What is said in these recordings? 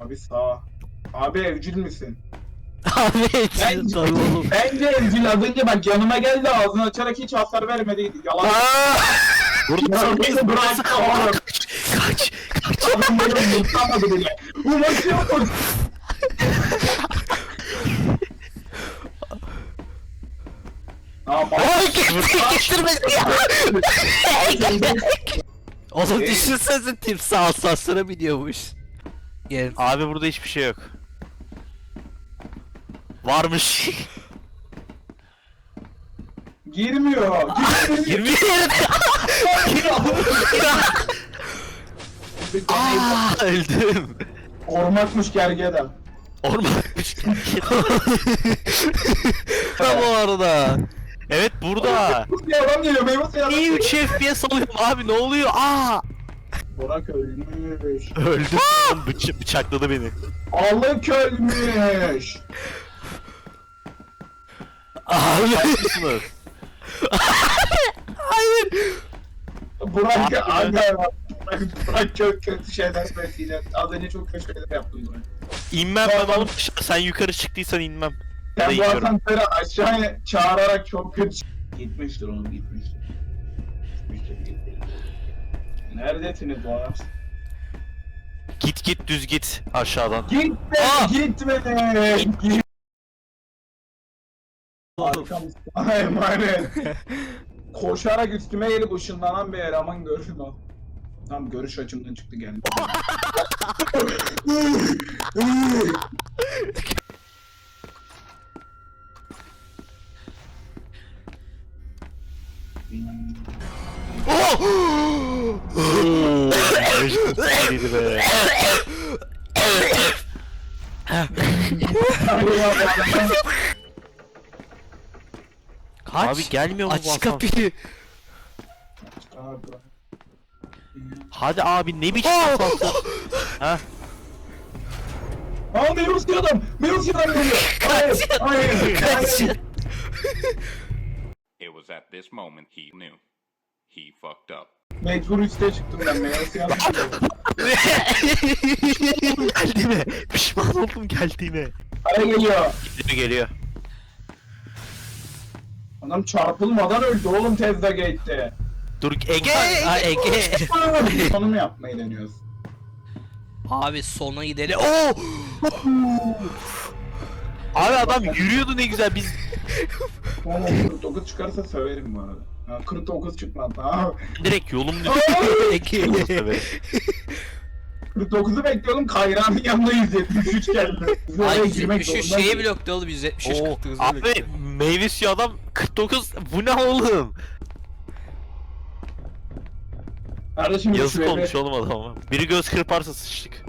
Abi sağ. Abi evcil misin? Abi Bence, tabii oğlum. bence evcil az önce bak yanıma geldi ağzını açarak hiç hasar vermediydi. Yalan. Aa! Ya beni bıraktı oğlum. Kaç! Kaç! Adam beni yumurtlamadı bile. Ulaşıyor. Ne yapalım? Ay getirme ya! Oğlum düşünsene timsah asansöre biniyormuş. Gel. Abi burada hiçbir şey yok. Varmış. Girmiyor. Girmiyor. 20 Aa, öldüm. Ormakmış gergedan. Ormanmış. Tam o arada. evet burada. Bir adam geliyor meyve suyu adam. Niye 3 FPS alıyorum abi ne oluyor? Aa! Burak ölmüş. Öldüm. Bıç bıçakladı beni. Alık ölmüş. Abi. Mısınız? Burak Abi. aga Burak, Burak çok kötü şeyler söyledi. Az önce çok kötü şeyler yaptın Burak. İnmem ben oğlum. Sen yukarı çıktıysan inmem. Sen bu asansörü aşağıya çağırarak çok kötü Gitmiştir oğlum gitmiştir. Gitmiştir gitmiştir. Neredesiniz Burak? Git git düz git aşağıdan. Gitme Aa! gitme. Git. Arkam sana emanet. Koşarak üstüme gelip ışınlanan bir eleman gördüm o. Tam görüş açımdan çıktı geldi. Oo, Be. Kaç. Abi gelmiyor mu bu Aç kapıyı. Hadi abi ne biçim asansör? ha? Aa Meus adam! Meus adam geliyor! Hayır! Hayır! Kaç. hayır. It was at this moment he knew. He fucked up. Mecbur üste çıktım ben adam geliyor. geldiğime. Pişman oldum geldiğime. Ara geliyor. Geliyor geliyor. Adam çarpılmadan öldü oğlum Tezda Gate'de. Dur Ege. Ha Ege. Onu mu yapmayı deniyorsun? Abi sona gidelim. Oo! Abi adam yürüyordu ne güzel biz. Oğlum 49 çıkarsa söverim bu arada. Ha, 49 çıkmadı ha. Direkt yolum. Evet. 49'u bekliyordum Kayra'nın yanına 173 geldi. Ay girmek 173 zorundayız. şeyi blokta oğlum 173 Oo, 49 abi meyve suyu adam 49 bu ne oğlum? Kardeşim Yazık şuraya olmuş oğlum adama. Biri göz kırparsa sıçtık.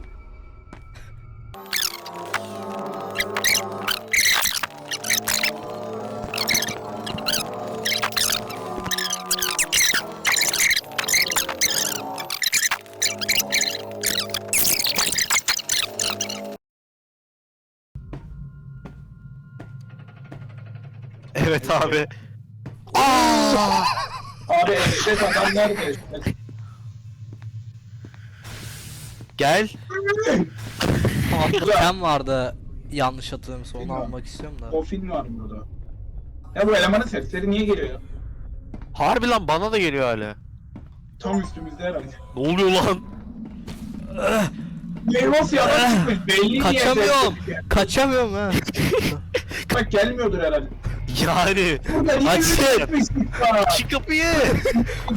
Evet abi. Abi eşek adam nerede eşek? Gel. Sen vardı yanlış hatırlamıyorsam onu Bilmiyorum. almak istiyorum da. O film var burada. Ya bu elemanın sesleri niye geliyor? Harbi lan bana da geliyor hala. Tam üstümüzde herhalde. Ne oluyor lan? Meyvos yalan çıkmış. Belli niye Kaçamıyorum. Kaçamıyorum ha. Bak gelmiyordur herhalde. Yani. Açın. Çık kapıyı.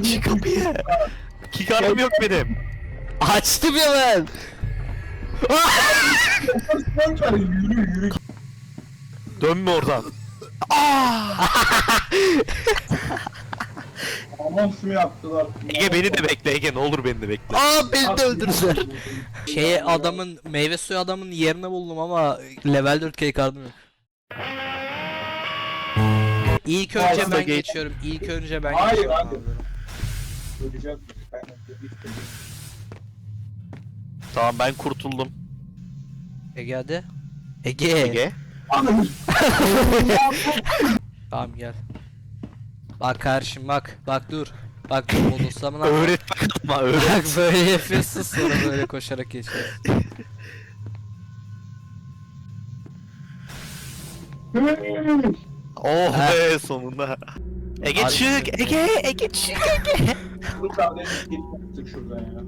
Çık kapıyı. Kikarım yok benim. Açtım ya ben. Yürü yürü. Dönme oradan. Aman su yaptılar. Ege beni de bekle Ege ne olur beni de bekle. Aa beni de öldürdüler. Şey adamın meyve suyu adamın yerini buldum ama level 4 K kardım yok. İlk önce Aslında ben geç- geçiyorum. İlk önce ben Hayır, geçiyorum. hayır. abi. Tamam ben kurtuldum. Ege hadi. Ege. Ege. Anam. Tamam gel. Bak kardeşim bak. Bak dur. Bak dur bodoslama lan. Öğretmen ama Bak böyle yapıyorsun sonra böyle koşarak geçiyorsun. Oh be sonunda. Ege Hadi. çık Ege Ege çık Ege. Bu kardeşim gitmiştik şuradan ya.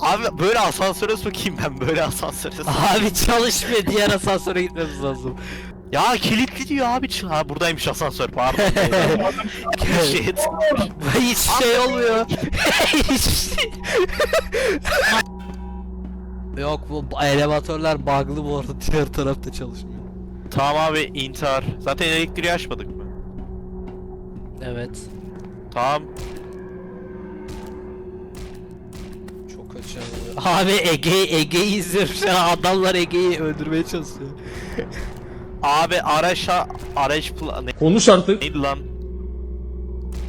Abi böyle asansöre sokayım ben böyle asansöre sokayım. Abi çalışmıyor diğer asansöre gitmemiz lazım. ya kilitli diyor abi. Ç- Ha buradaymış asansör pardon. Shit. Hiç şey olmuyor. Hiç şey. Yok bu elevatörler bug'lı bu arada diğer tarafta çalışmıyor. Tamam abi intihar. Zaten elektriği açmadık mı? Evet. Tamam. Çok oluyor. Abi Ege Ege'yi izliyorum şu an adamlar Ege'yi öldürmeye çalışıyor. Abi araça araç pla- ne, Konuş artık. neydi lan?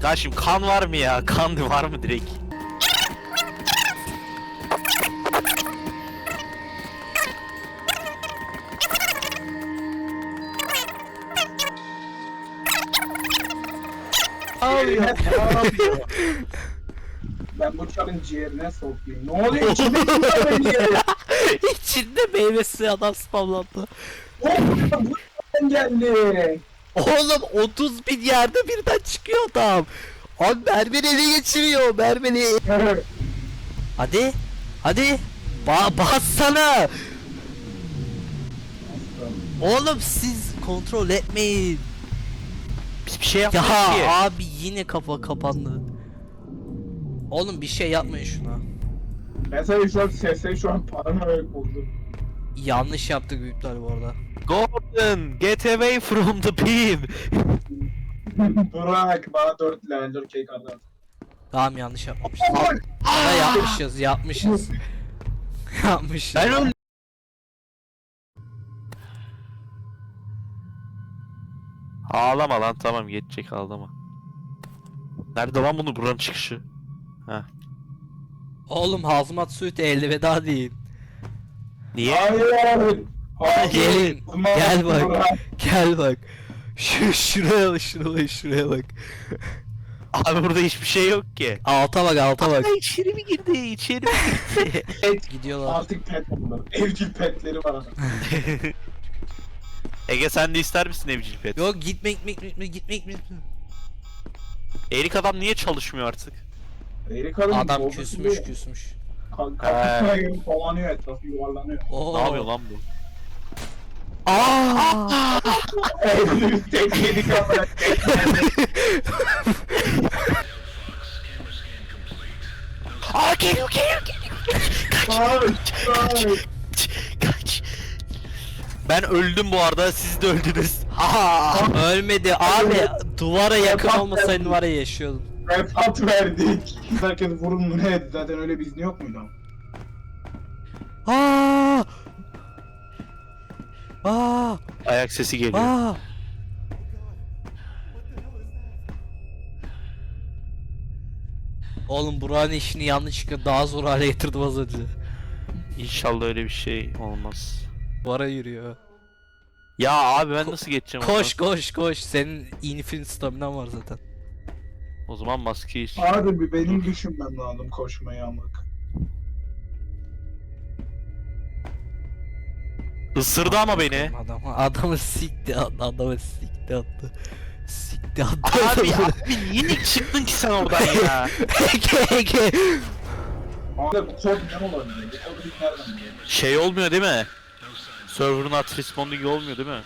Kardeşim kan var mı ya? Kan var mı direkt? Ben bu çarın ciğerine sokayım. Ne oluyor içinde içinde ciğeri? İçinde meyvesi adam spamlandı. Oğlum bu geldi. Oğlum 30 bin yerde birden çıkıyor adam. Abi mermini ele geçiriyor mermini. Hadi. Hadi. Ba bassana. Oğlum siz kontrol etmeyin. Biz bir şey Ya yapmadık ki. abi yine kafa kapandı. Oğlum bir şey yapmayın şuna. Mesela şu an sesle şu an paranoyak oldum. Yanlış yaptık büyükler bu arada. Gordon, get away from the beam. Bırak bana 4 level 4 kek adam. Tamam yanlış yapmamışız. Ya yapmışız yapmışız. yapmışız. Ben öldüm. Ağlama lan tamam geçecek ağlama. Nerede lan bunu buranın çıkışı? Oğlum hazmat suit elveda deyin. Niye? Hayır. Hayır. Gelin, gel bak. Gel bak. Şu şuraya bak şuraya şuraya bak. Abi burada hiçbir şey yok ki. Alta bak alta bak. Ay içeri mi girdi? İçeri mi girdi? Gidiyorlar. Artık pet bunlar. Evcil petleri var. Ege sen de ister misin evcil pet? Yok gitme gitme gitme gitme gitme. Erik adam niye çalışmıyor artık? Erik adam, Adam küsmüş değil. küsmüş. Ka- Kafasına göre dolanıyor etrafı yuvarlanıyor. Oo. Ne yapıyor lan bu? Aa! Tek yedik ama. Aa geliyor geliyor geliyor. Kaç. Kaç. Ben öldüm bu arada siz de öldünüz. Aa! Ölmedi abi. Duvara yakın olmasaydın var ya yaşıyordun. Vefat verdik. Herkes vurun mu ne? Zaten öyle bir izni yok muydu? Aa! Aa! Ayak sesi geliyor. Aa! Oğlum Burak'ın işini yanlışlıkla daha zor hale getirdim az önce. İnşallah öyle bir şey olmaz. Duvara yürüyor. Ya abi ben nasıl geçeceğim Koş koş koş. Senin infinite staminan var zaten. O zaman maskeyi Abi bir benim düşünmem lazım koşmayı amık. Isırdı ama beni. Adam, adamı sikti attı. Adamı sikti attı. Sikti attı. Abi abi niye çıktın ki sen oradan ya? Ege Ege. Abi bu kod ne olabilir? Bu kodu biz nereden bilelim? Şey olmuyor değil mi? Server'ın at responding olmuyor değil mi?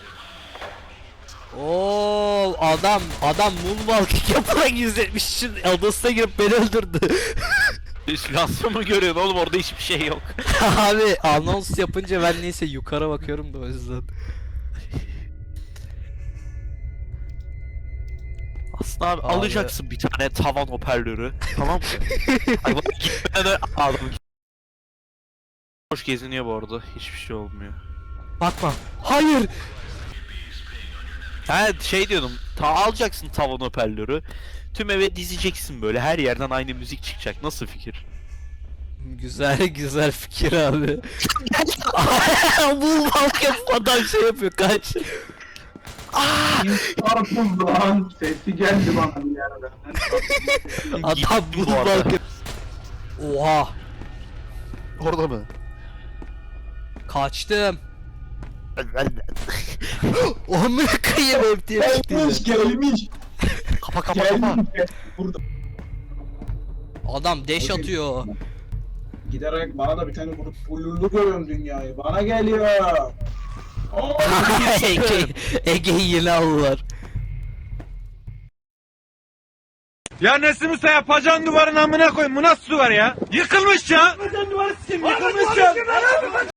Oo adam adam moonwalking yaparak 170 için adasına girip beni öldürdü. Silahsı mı görüyorsun oğlum orada hiçbir şey yok. Abi anons yapınca ben neyse yukarı bakıyorum da o yüzden. Aslında abi, Abi. alacaksın bir tane tavan hoparlörü. tamam mı? Ay bak gitmeden de adam Hoş geziniyor bu arada. Hiçbir şey olmuyor. Bakma. Hayır. Ha şey diyordum. Ta alacaksın tavan hoparlörü. Tüm eve dizeceksin böyle. Her yerden aynı müzik çıkacak. Nasıl fikir? Güzel güzel fikir abi. Moonwalk yapıp adam şey yapıyor kaç. Çarpıldı lan. Sesi geldi bana bir yerden. Adam bu arada. yap- Oha. Orada mı? Kaçtım. Amına koyayım hep diye Gelmiş gelmiş. Kapa kapa kapa. Burada. Adam deş atıyor. Giderek bana da bir tane vurup ulluluk görüyorum dünyayı. Bana geliyor. Oo, Ege, Ege'yi yine aldılar. Ya Nesim Usta yapacağın duvarın amına koyayım. Bu nasıl duvar ya? Yıkılmış ya. Yapacağın duvarı sikeyim yıkılmış ya.